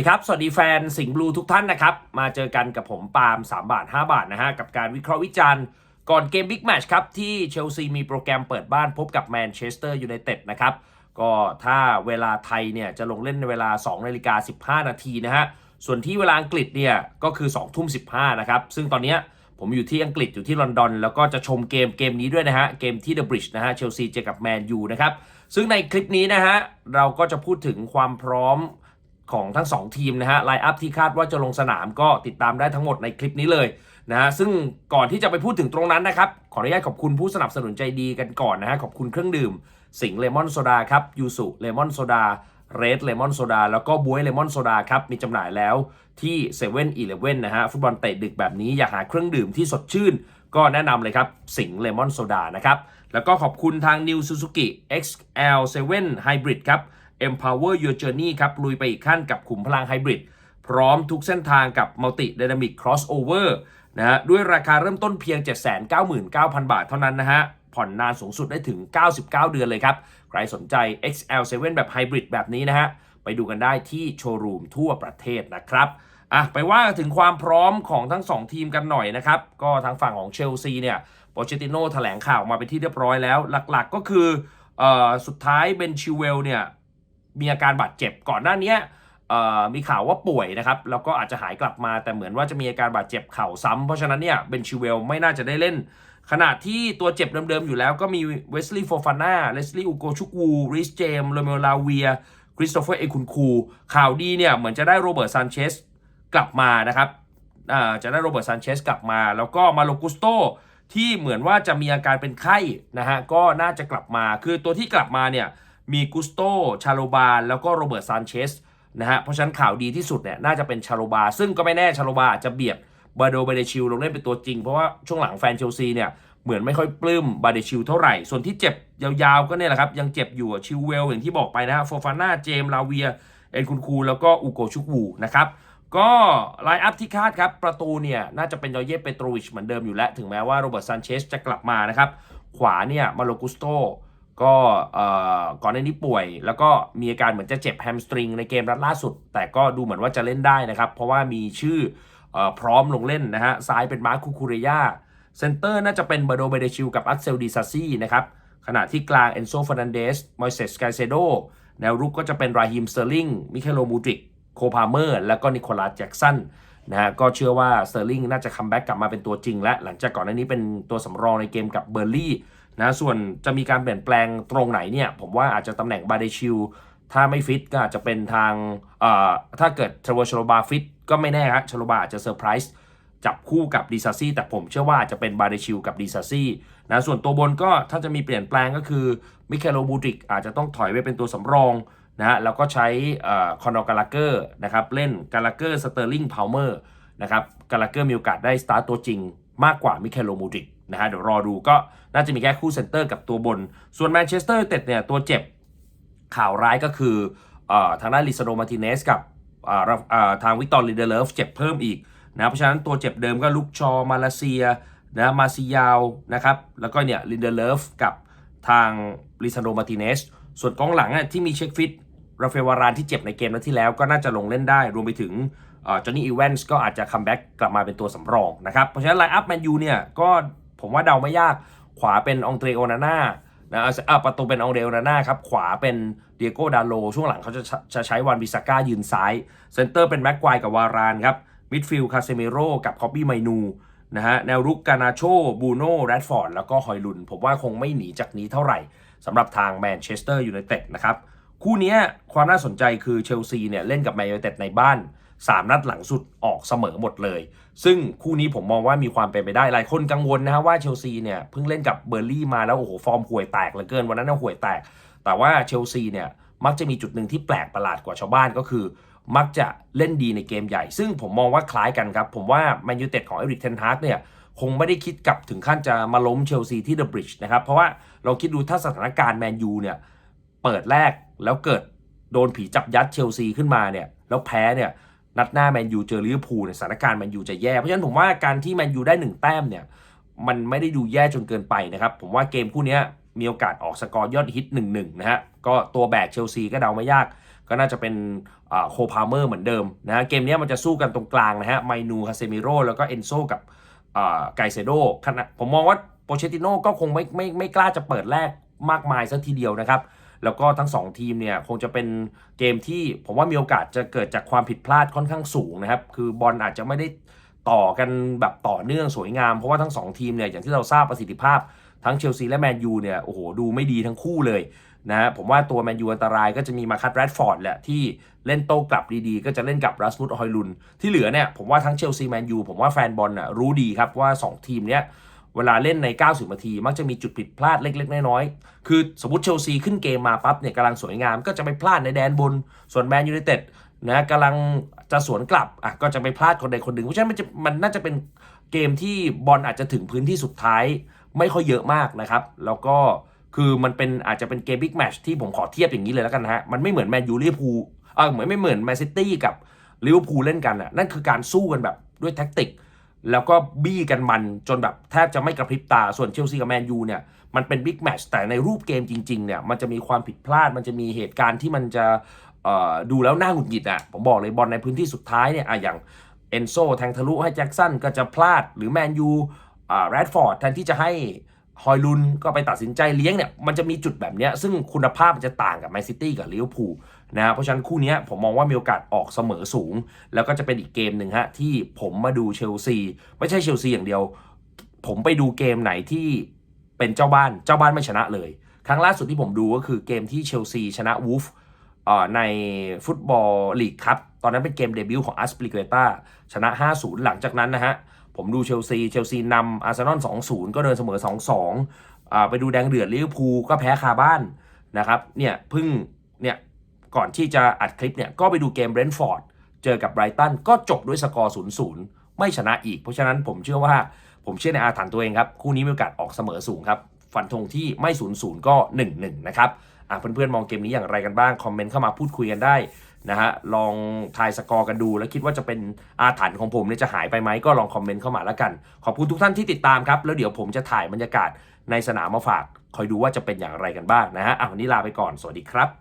ดีครับ สวัสดีแฟนสิงห์บลูทุกท่านนะครับ มาเจอกันกับผมปาล์ม3 บาท 5 บาทนะฮะ กับการวิเคราะห์วิจารณ์ก่อนเกมบิ๊กแมชครับ ที่เชลซีมีโปรแกรมเปิดบ้านพบกับแมนเชสเตอร์ยูไนเต็ดนะครับ ก็ถ้าเวลาไทยเนี่ย จะลงเล่นในเวลา2นาฬิกา15 นาทีนะฮะ ส่วนที่เวลาอังกฤษเนี่ย ก็คือ2ทุ่ม15 นะครับ ซึ่งตอนนี้ผมอยู่ที่อังกฤษอยู่ที่ลอนดอน แล้วก็จะชมเกมเกมนี้ด้วยนะฮะ เกมที่เดอะบริดจ์นะฮะเชลซีเจอกับแมนยูนะครับซึ่งในคลิปนี้นะฮะเราก็จะพูดถึงความพร้อม ของทั้ง 2 ทีมนะฮะไลน์อัพที่คาดว่าจะลงสนามก็ติดตามได้ทั้งหมดในคลิปนี้เลยนะฮะซึ่งก่อนที่จะไปพูดถึงตรงนั้นนะครับ ขออนุญาตขอบคุณผู้สนับสนุนใจดีกันก่อนนะฮะขอบคุณเครื่องดื่ม สิงเลมอนโซดาครับยูสุเลมอนโซดาเรดเลมอนโซดาแล้วก็บวยเลมอนโซดาครับ มีจำหน่ายแล้วที่7 e เ e ่ e อนะฮะ ฟุตบอลเตะดึกแบบนี้อยากหาเครื่องดื่มที่สดชื่น ก็แนะนำเลยครับ สิงเลมอนโซดานะครับ แล้วก็ขอบคุณทาง New Suzuki XL7 Hybrid ครับ Empower Your Journey ครับลุยไปอีกขั้นกับขุมพลังไฮบริดพร้อมทุกเส้นทางกับ Multi Dynamic Crossover นะฮะด้วยราคาเริ่มต้นเพียง 799,000 บาทเท่านั้นนะฮะผ่อนนานสูงสุดได้ถึง 99 เดือนเลยครับ ใครสนใจ XL7 แบบไฮบริดแบบนี้นะฮะ ไปดูกันได้ที่โชว์รูมทั่วประเทศนะครับ อะ ไปว่าถึงความพร้อมของทั้ง 2 ทีมกันหน่อยนะครับ ก็ทางฝั่งของเชลซีเนี่ยโปเชติโน่แถลงข่าวมาเป็นที่เรียบร้อยแล้ว หลักๆก็คือออสุดท้ายเบนชิเวลเนี่ย มีอาการบาดเจ็บก่อนหน้านี้มีข่าวว่าป่วยนะครับ แล้วก็อาจจะหายกลับมาแต่เหมือนว่าจะมีอาการบาดเจ็บเข่าซ้ำเพราะฉะนั้นเนี่ยเบนชิเวลไม่น่าจะได้เล่น ขณะที่ตัวเจ็บเดิมๆอยู่แล้วก็มีเวสลีย์โฟฟาน่าเลสลีย์อูโกชุกวูริสเจมโรเมโอลาเวียคริสโตเฟอร์เอคุนคูข่าวดีเนี่ยเหมือนจะได้โรเบิร์ตซานเชสกลับมานะครับจะได้โรเบิร์ตซานเชสกลับมา แล้วก็มาโลกุสโตที่เหมือนว่าจะมีอาการเป็นไข้นะฮะก็น่าจะกลับมาคือตัวที่กลับมาเนี่ย มีกุสโตชาโลบาแล้วก็โรเบิร์ตซานเชสนะฮะเพราะฉะนั้นข่าวดีที่สุดเนี่ยน่าจะเป็นชาโลบา ซึ่งก็ไม่แน่ชาโลบาจะเบียดบาโดบาเดชิลลงเล่นเป็นตัวจริง เพราะว่าช่วงหลังแฟนเชลซีเนี่ยเหมือนไม่ค่อยปลื้มบาเดชิลเท่าไหร่ ส่วนที่เจ็บยาวๆก็เนี่ยแหละครับยังเจ็บอยู่ชิลเวลอย่างที่บอกไปนะฮะโฟฟาน่าเจมลาเวียเอ็นคุนคูแล้วก็อูโกชุกวูนะครับก็ไลน์อัพที่คาดครับประตูเนี่ยน่าจะเป็นยอเย่เปโตรวิชเหมือนเดิมอยู่แล้ว ถึงแม้ว่าโรเบิร์ตซานเชสจะกลับมานะครับขวาเนี่ยมาโลกุสโต ก็ก่อนหน้านี้ป่วย แล้วก็มีอาการเหมือนจะเจ็บแฮมสตริงในเกมนัดล่าสุด แต่ก็ดูเหมือนว่าจะเล่นได้นะครับ เพราะว่ามีชื่ออพร้อมลงเล่นนะฮะซ้ายเป็นมาร์คคูคูเรยาเซนเตอร์น่าจะเป็นบาโดเบเดชิลกับอัคเซลดีซาซี่นะครับขณะที่กลางเอนโซฟ e นันเดสมอยเซสกาเซโดแนวรุกก็จะเป็นราฮิมเซอร์ลิงมิเคโลมูดริกโคพาเมอร์ แล้วก็นิโคลัสแจ็กสันนะฮะก็เชื่อว่าเซอร์ลิงน่าจะคัมแบ็กกลับมาเป็นตัวจริงและหลังจากก่อนหน้านี้เป็นตัวสำรองในเกมกับเบอร์ลี่ นะส่วนจะมีการเปลี่ยนแปลงตรงไหนเนี่ย ผมว่าอาจจะตำแหน่งบาเดชิลถ้าไม่ฟิตก็อาจจะเป็นทางถ้าเกิดเทรเวอร์ชโลบาฟิตก็ไม่แน่ครับชโลบาอาจจะเซอร์ไพรส์จับคู่กับดีซาซี่แต่ผมเชื่อว่าจะเป็นบาเดชิลกับดีซาซี่นะส่วนตัวบนก็ถ้าจะมีเปลี่ยนแปลงก็คือมิเคลโลบูติกอาจจะต้องถอยไปเป็นตัวสำรองนะฮะแล้วก็ใช้คอนอร์กาลาเกอร์นะครับเล่นกาลาเกอร์สเตอร์ลิงพาวเมอร์นะครับกาลาเกอร์มีโอกาสได้สตาร์ตตัวจริงมากกว่ามิเคลโลมูติก นะฮะเดี๋ยวรอดูก็น่าจะมีแค่คู่เซนเตอร์กับตัวบน ส่วนแมนเชสเตอร์เต็ดเนี่ยตัวเจ็บข่าวร้ายก็คืออทางด้านลิซาโดมาติเนสกับทางวิกตอร์ลิเดเลฟเจ็บเพิ่มอีกนะเพราะฉะนั้นตัวเจ็บเดิมก็ลุกชอมาเลเซียนะมาซิยาวนะครับแล้วก็เนี่ยลิเดเลฟกับทางลิซาโดมาติเนสส่วนกองหลังที่มีเช็คฟิตราเฟวารานที่เจ็บในเกมนัดที่แล้วก็น่าจะลงเล่นได้ รวมไปถึงจอห์นนี่อีเวนส์ก็อาจจะคัมแบ็กกลับมาเป็นตัวสำรองนะครับ เพราะฉะนั้นไลน์อัพแมนยูเนี่ยก็ ผมว่าเดาไม่ยาก ขวาเป็นองเตรโอนาน่านะอะประตูเป็นองเดโอนาน่าครับ ขวาเป็นเดียโก้ดาโล ช่วงหลังเขาจะจะใช้วันบิสก้ายืนซ้าย เซนเตอร์เป็นแม็กควายกับวารานครับ มิดฟิลด์คาเซเมโรกับคอปปี้ไมนูนะฮะ แนวรุกกานาโชบูโน่แรดฟอร์ด แล้วก็ฮอยลุน ผมว่าคงไม่หนีจากนี้เท่าไหร่สำหรับทางแมนเชสเตอร์ยูไนเต็ดนะครับ คู่นี้ความน่าสนใจคือเชลซีเนี่ยเล่นกับแมนยูไนเต็ดในบ้าน 3 นัดหลังสุดออกเสมอหมดเลย ซึ่งคู่นี้ผมมองว่ามีความเป็นไปได้หลายคนกังวลนะฮะว่าเชลซีเนี่ยเพิ่งเล่นกับเบอร์ลี่มาแล้วโอ้โหฟอร์มห่วยแตกเหลือเกินวันนั้นน่าห่วยแตก แต่ว่าเชลซีเนี่ยมักจะมีจุดหนึ่งที่แปลกประหลาดกว่าชาวบ้านก็คือ มักจะเล่นดีในเกมใหญ่ ซึ่งผมมองว่าคล้ายกันครับ ผมว่าแมนยูเต็ดของเอริกเทนฮากเนี่ยคงไม่ได้คิดกับถึงขั้นจะมาล้มเชลซีที่เดอะบริดจ์นะครับ เพราะว่าเราคิดดูถ้าสถานการณ์แมนยูเนี่ยเปิดแรกแล้วเกิดโดนผีจับยัดเชลซีขึ้นมาเนี่ยแล้วแพ้เนี่ย นัดหน้าแมนยูเจอลิเวอร์พูลเนี่ยสถานการณ์แมนยูจะแย่เพราะฉะนั้นผมว่าการที่แมนยูได้หนึ่งแต้มเนี่ยมันไม่ได้ดูแย่จนเกินไปนะครับผมว่าเกมคู่นี้มีโอกาสออกสกอร์ยอดฮิต1-1นะฮะก็ตัวแบกเชลซีก็เดาไม่ยาก ก็น่าจะเป็นโคพาเมอร์เหมือนเดิมนะฮะเกมนี้มันจะสู้กันตรงกลางนะฮะไมนูคาเซมิโรแล้วก็เอนโซกับไกเซโดขณะผมมองว่าโปเชติโน่ก็คงไม่ไม่ไม่กล้าจะเปิดแรกมากมายซะทีเดียวนะครับ แล้วก็ทั้ง 2 ทีมเนี่ยคงจะเป็นเกมที่ผมว่ามีโอกาสจะเกิดจากความผิดพลาดค่อนข้างสูงนะครับคือบอลอาจจะไม่ได้ต่อกันแบบต่อเนื่องสวยงาม เพราะว่าทั้ง 2 ทีมเนี่ยอย่างที่เราทราบประสิทธิภาพทั้งเชลซีและแมนยูเนี่ยโอ้โหดูไม่ดีทั้งคู่เลยนะฮะผมว่าตัวแมนยูอันตรายก็จะมีมาคัตแรดฟอร์ดแหละที่เล่นโต้กลับดีๆ ก็จะเล่นกับรัสมุดฮอยลุน ที่เหลือเนี่ยผมว่าทั้งเชลซีแมนยูผมว่าแฟนบอลน่ะรู้ดีครับว่า 2 ทีมเนี้ย เวลาเล่นใน 90 นาที มักจะมีจุดผิดพลาดเล็ก ๆ น้อยๆ คือสมมติเชลซีขึ้นเกมมาปั๊บเนี่ยกำลังสวยงามก็จะไปพลาดในแดนบน ส่วนแมนยูไนเต็ดนะกำลังจะสวนกลับอะก็จะไปพลาดคนใดคนหนึ่ง เพราะฉะนั้นมันจะมันน่าจะเป็นเกมที่บอลอาจจะถึงพื้นที่สุดท้ายไม่ค่อยเยอะมากนะครับ แล้วก็คือมันเป็นอาจจะเป็นเกมบิ๊กแมชที่ผมขอเทียบอย่างนี้เลยแล้วกันนะฮะ มันไม่เหมือนแมนยูลิเวอร์พูลเออเหมือนไม่เหมือนแมนซิตี้กับลิเวอร์พูลเล่นกันอะนั่นคือการสู้กันแบบด้วยแท็กติก แล้วก็บี้กันมันจนแบบแทบจะไม่กระพริบตา ส่วนเชลซีกับแมนยูเนี่ยมันเป็นบิ๊กแมชแต่ในรูปเกมจริงๆเนี่ยมันจะมีความผิดพลาดมันจะมีเหตุการณ์ที่มันจะดูแล้วน่าหงุดหงิดอะผมบอกเลยบอลในพื้นที่สุดท้ายเนี่ยอะอย่างเอนโซแทงทะลุให้แจ็คสันก็จะพลาดหรือแมนยูแรดฟอร์ดแทนที่จะให้ฮอยลุนก็ไปตัดสินใจเลี้ยงเนี่ยมันจะมีจุดแบบเนี้ยซึ่งคุณภาพมันจะต่างกับแมนซิตี้กับลิเวอร์พูล นะเพราะฉะนั้นคู่นี้ผมมองว่ามีโอกาสออกเสมอสูง แล้วก็จะเป็นอีกเกมหนึ่งฮะที่ผมมาดูเชลซีไม่ใช่เชลซีอย่างเดียว ผมไปดูเกมไหนที่เป็นเจ้าบ้านเจ้าบ้านไม่ชนะเลย ครั้งล่าสุดที่ผมดูก็คือเกมที่เชลซีชนะวูฟในฟุตบอลลีกครับ ตอนนั้นเป็นเกมเดบิวต์ของอัสปลิเกตาชนะ 5-0 หลังจากนั้นนะฮะ ผมดูเชลซี เชลซีนำอาร์เซนอล 2-0 ก็เดินเสมอ 2-2อ่าไปดูแดงเดือดลิเวอร์พูลก็แพ้คาบ้านนะครับ เนี่ยพิ่งเนี่ย ก่อนที่จะอัดคลิปเนี่ยก็ไปดูเกมเบรนท์ฟอร์ดเจอกับไบรตันก็จบด้วยสกอร์0-0ไม่ชนะอีก เพราะฉะนั้นผมเชื่อว่าผมเชื่อในอาถรรพ์ตัวเองครับ คู่นี้มีโอกาสออกเสมอสูงครับ ฟันธงที่ไม่0-0ก็ 1-1 นะครับอะเพื่อนๆ มองเกมนี้อย่างไรกันบ้าง คอมเมนต์เข้ามาพูดคุยกันได้นะฮะลองทายสกอร์กันดู แล้วคิดว่าจะเป็นอาถรรพ์ของผมเนี่ยจะหายไปไหมก็ลองคอมเมนต์เข้ามาแล้วกัน ขอบคุณทุกท่านที่ติดตามครับ แล้วเดี๋ยวผมจะถ่ายบรรยากาศในสนามมาฝาก คอยดูว่าจะเป็นอย่างไรกันบ้างนะฮะอะวันนี้ลาไปก่อนสวัสดีครับ